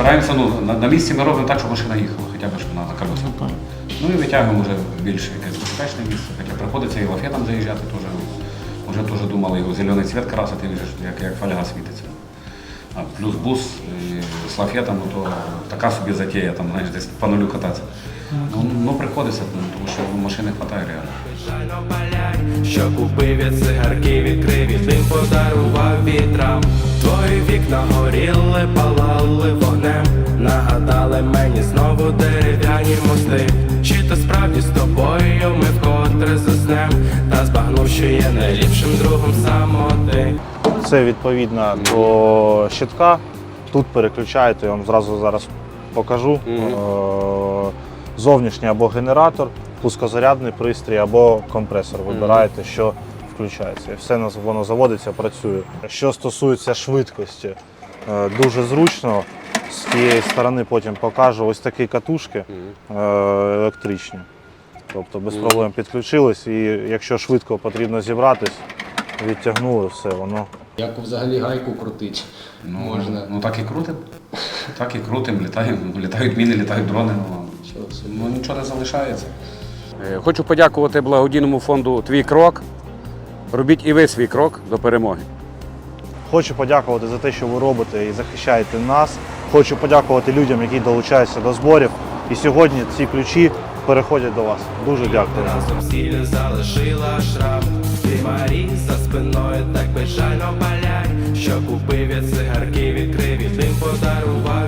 стараємося, ну, на, на місці ми робимо так, щоб машина їхала, хоча б щоб вона на колесах. Ну. Ну і витягуємо вже більш якесь безпечне місце, хоча приходиться і лафетом заїжджати теж. Вже теж думали його зелений цвіт красити, як, як фольга світиться. А плюс бус з лафетом, ну, то така собі затея, там, знаєш, десь по нулю кататися. Ну, ну приходиться, ну, тому що машини вистачає реально. Що купив я цигарки, відкрив і дим подарував вітрам. Твої вікна горіли, палали мені знову дерев'яні мости. Чи то справді з тобою ми вкотре заснем, та збагнув, що є найліпшим другом самоти. Це відповідно до щитка. Тут переключаєте, я вам зразу зараз покажу. Е, Зовнішній або генератор, пускозарядний пристрій або компресор. Вибираєте, що включається. І все воно заводиться, працює. Що стосується швидкості, е, дуже зручно. З тієї сторони потім покажу ось такі катушки е, електричні. Тобто без проблем підключились, і якщо швидко потрібно зібратись, відтягнули все, воно Як взагалі гайку крутить? Ну, Можна. ну так і крутим. Так і крутим, літаємо, літають міни, літають дрони. Ну, Нічого ну нічого не залишається. Е, Хочу подякувати благодійному фонду Твій крок. Робіть і ви свій крок до перемоги. Хочу подякувати за те, що ви робите і захищаєте нас. Хочу подякувати людям, які долучаються до зборів. І сьогодні ці ключі переходять до вас. Дуже дякую. Разом сіль залишила шрам. Ти Марі за спиною так безжально паляй, що купив від цигарки, відкрив і дим подарував.